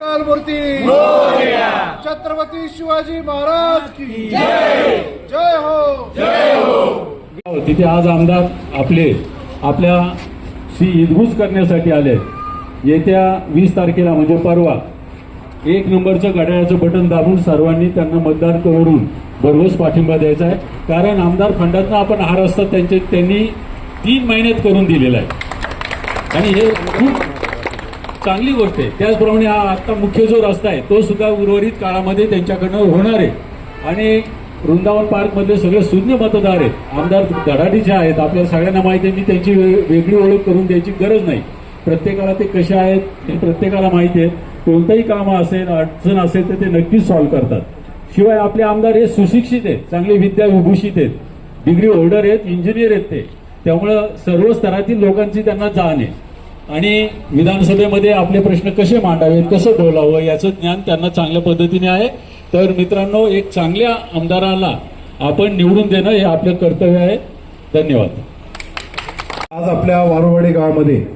मूर्ती छत्रपती शिवाजी महाराज की जय। हो। तिथे आज आमदार आपले आपल्या शी इदगुज करण्यासाठी आले. येत्या वीस तारखेला म्हणजे परवा एक नंबरचं घड्याळाचं बटन दाबून सर्वांनी त्यांना मतदान करून भरघोस पाठिंबा द्यायचा आहे. कारण आमदार फंडातनं आपण हा रस्ता त्यांचे त्यांनी तीन महिन्यात करून दिलेला आहे. आणि हे खूप चांगली गोष्ट आहे. त्याचप्रमाणे हा आत्ता मुख्य जो रस्ता आहे तो सुद्धा उर्वरित काळामध्ये त्यांच्याकडनं होणार आहे. आणि वृंदावन पार्कमधले सगळे शून्य मतदार आहेत. आमदार धडाडीचे आहेत आपल्या सगळ्यांना माहिती आहे मी त्यांची वेगळी ओळख करून द्यायची गरज नाही. प्रत्येकाला ते कसे आहेत हे प्रत्येकाला माहिती आहे. कोणतंही काम असेल अडचण असेल तर ते नक्कीच सॉल्व्ह करतात. शिवाय आपले आमदार हे सुशिक्षित आहेत चांगले विद्या विभूषित आहेत. डिग्री होल्डर आहेत इंजिनियर आहेत ते. त्यामुळं सर्व स्तरातील लोकांची त्यांना जाण आहे. आणि विधानसभेमध्ये आपले प्रश्न कसे मांडावेत कसं बोलावं याचं ज्ञान त्यांना चांगल्या पद्धतीने आहे. तर मित्रांनो एक चांगल्या आमदाराला आपण निवडून देणं हे आपलं कर्तव्य आहे. धन्यवाद. आज आपल्या वारुवाडी गावामध्ये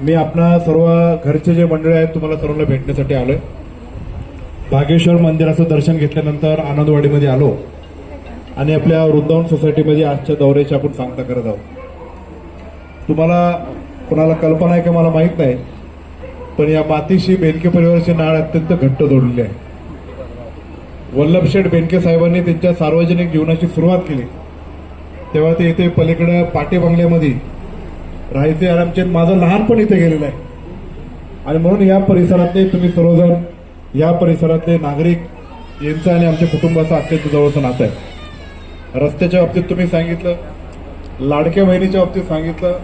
मी आपणा सर्व घरचे जे मंडळी आहेत तुम्हाला सर्वांना भेटण्यासाठी आलोय. बागेश्वर मंदिराचं दर्शन घेतल्यानंतर आनंदवाडीमध्ये आलो. आणि आपल्या वृंदावन सोसायटीमध्ये आजच्या दौऱ्याची आपण सांगता करत आहोत. तुम्हाला कोणाला कल्पना आहे का मला माहीत नाही. पण या मातीशी बेनके परिवाराचे नाळ अत्यंत घट्ट जोडलेली आहे. वल्लभशेठ बेनके साहेबांनी त्यांच्या सार्वजनिक जीवनाची सुरुवात केली. तेव्हा ते इथे पलीकडे पाटे बंगल्यामध्ये राहायचे आणि आमचे माझं लहानपण इथे गेलेलं आहे. आणि म्हणून या परिसरातले तुम्ही सर्वजण या परिसरातले नागरिक यांचं आणि आमच्या कुटुंबाचं अत्यंत जवळचं नातं आहे. रस्त्याच्या बाबतीत तुम्ही सांगितलं लाडक्या बहिणीच्या बाबतीत सांगितलं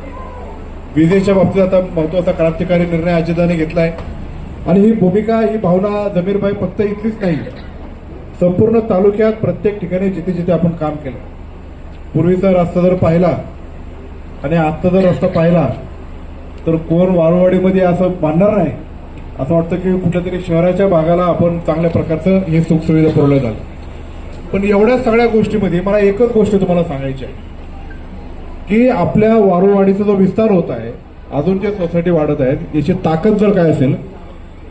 विजेच्या बाबतीत आता महत्त्वाचा क्रांतिकारी निर्णय अजिताने घेतलाय. आणि ही भूमिका ही भावना जमीरबाई फक्त इथलीच नाही संपूर्ण तालुक्यात प्रत्येक ठिकाणी जिथे जिथे आपण काम केलं. पूर्वीचा रस्ता जर पाहिला आणि आत्ता जर रस्ता पाहिला तर कोण वाळूवाडीमध्ये असं मानणार नाही. असं वाटतं की कुठल्या तरी शहराच्या भागाला आपण चांगल्या प्रकारचं हे सुखसुविधा पुरवल्या जातात पण एवढ्या सगळ्या गोष्टीमध्ये मला एकच गोष्ट तुम्हाला सांगायची आहे. की आपल्या वारुवाडीचा जो विस्तार होत आहे अजून जे सोसायटी वाढत आहेत याची ताकद जर काय असेल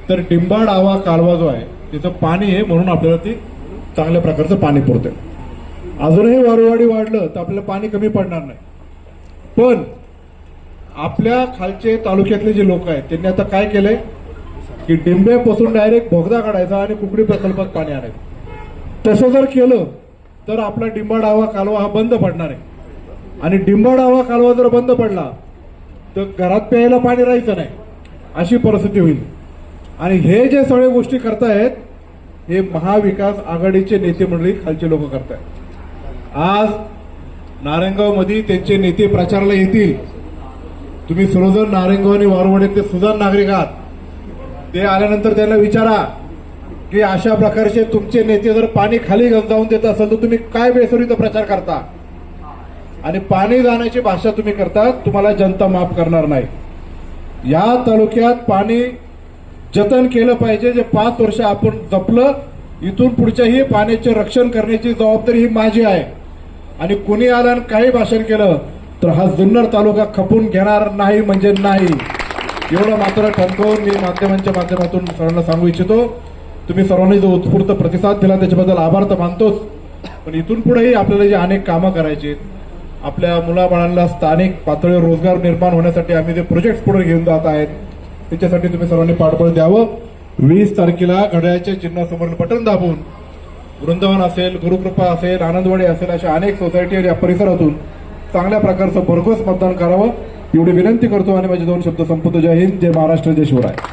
तर डिंबाड आवा कालवा जो आहे तिचं पाणी आहे म्हणून आपल्याला ती चांगल्या प्रकारचं पाणी पुरते. अजूनही वारुवाडी वाढलं तर आपल्याला पाणी कमी पडणार नाही. पण आपल्या खालचे तालुक्यातले जे लोक आहेत त्यांनी आता काय केलंय की डिंब्यापासून डायरेक्ट भोगदा काढायचा आणि कुकडी प्रकल्पात पाणी आणायचं. तसं जर केलं तर आपला डिंबाड आवा कालवा हा बंद पडणार आहे. आणि डिंबाड कालवा जर बंद पडला तर घरात प्यायला पाणी राहायचं नाही. अशी परिस्थिती होईल. आणि हे जे सगळे गोष्टी करतायत हे महाविकास आघाडीचे नेते मंडळी खालचे लोक करतायत. आज नारायणगावमध्ये त्यांचे नेते प्रचाराला येतील. तुम्ही सर्वजण नारायणगाव आणि वारवडीतले सुजाण नागरिक आहात. ते आल्यानंतर त्यांना विचारा की अशा प्रकारचे तुमचे नेते जर पाणी खाली जाऊन देत असेल तर तुम्ही काय बेसुरीचा प्रचार करता? आणि पाणी जाण्याची भाषा तुम्ही करता तुम्हाला जनता माफ करणार नाही. या तालुक्यात पाणी जतन केलं पाहिजे जे पाच वर्ष आपण जपलं इथून पुढच्याही पाण्याचे रक्षण करण्याची जबाबदारी ही माझी आहे. आणि कुणी आलं आणि काही भाषण केलं तर हा जुन्नर तालुका खपून घेणार नाही म्हणजे नाही. एवढं मात्र ठणकवून मी माध्यमांच्या माध्यमातून सर्वांना सांगू इच्छितो. तुम्ही सर्वांनी जो उत्स्फूर्त प्रतिसाद दिला त्याच्याबद्दल आभार तर मानतोच. पण इथून पुढेही आपल्याला जे अनेक कामं करायची आहेत, आपल्या मुलाबाळांना स्थानिक पातळीवर रोजगार निर्माण होण्यासाठी आम्ही जे प्रोजेक्ट पुढे घेऊन जात आहेत त्याच्यासाठी तुम्ही सर्वांनी पाठबळ द्यावं. वीस तारखेला घड्याळच्या चिन्हासमोर बटन दाबून वृंदावन असेल गुरुकृपा असेल आनंदवाडी असेल अशा अनेक सोसायटी आणि या परिसरातून चांगल्या प्रकारचं भरघोस मतदान करावं एवढी विनंती करतो आणि माझे दोन शब्द संपतो जय हिंद जय महाराष्ट्र जय शिवराय.